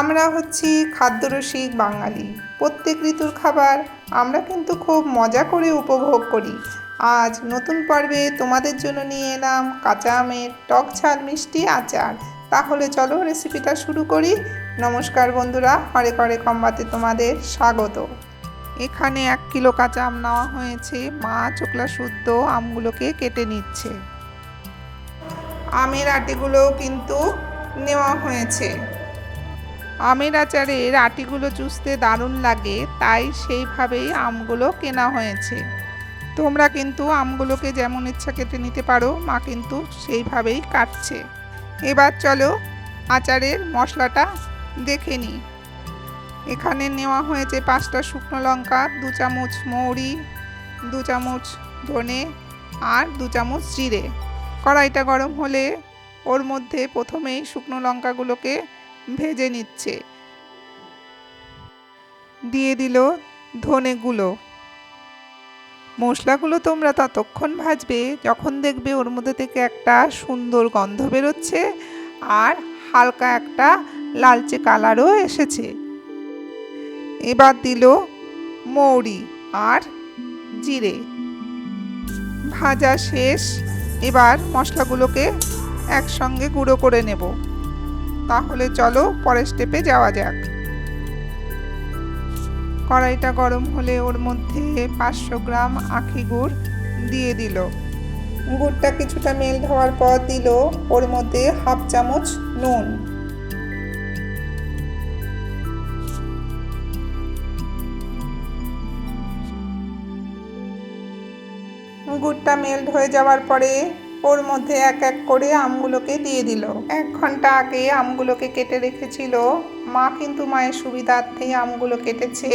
আমরা হচ্ছি খাদ্যরসিক বাঙালি। প্রত্যেক ঋতুর খাবার আমরা কিন্তু খুব মজা করে উপভোগ করি। আজ নতুন পর্বে তোমাদের জন্য নিয়ে এলাম কাঁচা আমের টক ঝাল মিষ্টি আচার। তাহলে চলো রেসিপিটা শুরু করি। নমস্কার বন্ধুরা, হরে করে কম্বাতে তোমাদের স্বাগত। এখানে এক কিলো কাঁচা আম নেওয়া হয়েছে। মা চোকলা শুদ্ধ আমগুলোকে কেটে নিচ্ছে। আমের আটিগুলোও কিন্তু নেওয়া হয়েছে। আমের আচারের আটিগুলো চুষতে দারুণ লাগে, তাই সেইভাবেই আমগুলো কেনা হয়েছে। তোমরা কিন্তু আমগুলোকে যেমন ইচ্ছা কেটে নিতে পারো, মা কিন্তু সেইভাবেই কাটছে। এবার চলো আচারের মশলাটা দেখে নিই এখানে নেওয়া হয়েছে পাঁচটা শুকনো লঙ্কা, দু চামচ মৌরি, দু চামচ ধনে আর দু চামচ জিরে। কড়াইটা গরম হলে ওর মধ্যে প্রথমেই শুকনো লঙ্কাগুলোকে ভেজে নিচ্ছে। দিয়ে দিল ধনেগুলো মশলাগুলো তোমরা ততক্ষণ ভাজবে যখন দেখবে ওর মধ্যে থেকে একটা সুন্দর গন্ধ বেরোচ্ছে আর হালকা একটা লালচে কালারও এসেছে। এবার দিল মৌরি আর জিরে। ভাজা শেষ। এবার মশলাগুলোকে একসঙ্গে গুঁড়ো করে নেব। তাহলে চলো পরের স্টেপে যাওয়া যাক। কড়াইটা গরম হলে ওর মধ্যে পাঁচশো গ্রাম আখি গুড় দিয়ে দিল। গুড়টা কিছুটা মেল্ট হওয়ার পর দিল ওর মধ্যে হাফ চামচ নুন। গুড়টা মেল্ট হয়ে যাওয়ার পরে ওর মধ্যে এক এক করে আমগুলোকে দিয়ে দিল। এক ঘণ্টা আগে আমগুলোকে কেটে রেখেছিল। মা কিন্তু মায়ের সুবিধার্থে আমগুলো কেটেছে।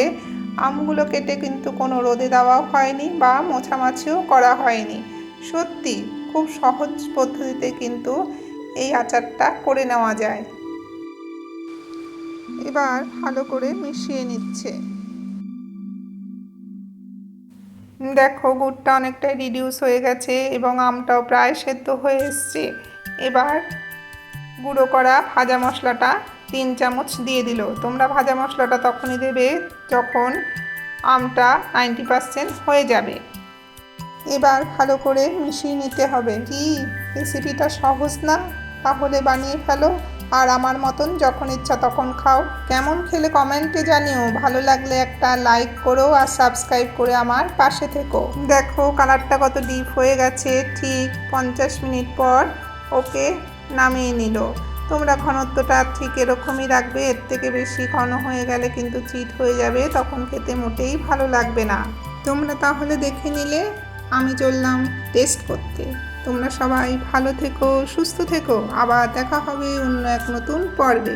আমগুলো কেটে কিন্তু কোনো রোদে দেওয়াও হয়নি বা মোছামাছিও করা হয়নি। সত্যি, খুব সহজ পদ্ধতিতে কিন্তু এই আচারটা করে নেওয়া যায়। এবার ভালো করে মিশিয়ে নিচ্ছে। দেখো, গুড়টা অনেকটাই রিডিউস হয়ে গেছে এবং আমটাও প্রায় সেদ্ধ হয়ে এসছে। এবার গুঁড়ো করা ভাজা মশলাটা তিন চামচ দিয়ে দিল। তোমরা ভাজা মশলাটা তখনই দেবে যখন আমটা নাইনটি পারসেন্ট হয়ে যাবে। এবার ভালো করে মিশিয়ে নিতে হবে। কি? রেসিপিটা সহজ না? তাহলে বানিয়ে ফেলো। আর আমার মতন যখন ইচ্ছা তখন খাও। কেমন খেলে কমেন্টে জানিও। ভালো লাগলে একটা লাইক করো আর সাবস্ক্রাইব করে আমার পাশে থেকো। দেখো কালারটা কত ডিপ হয়ে গেছে। ঠিক পঞ্চাশ মিনিট পর ওকে নামিয়ে নিল। তোমরা ঘনত্বটা ঠিক এরকমই রাখবে। এর থেকে বেশি ঘন হয়ে গেলে কিন্তু চিট হয়ে যাবে। তখন খেতে মোটেই ভালো লাগবে না। তোমরা তাহলে দেখে নিলে আমি চললাম টেস্ট করতে। তোমরা সবাই ভালো থেকো সুস্থ থেকো। আবার দেখা হবে অন্য এক নতুন পর্বে।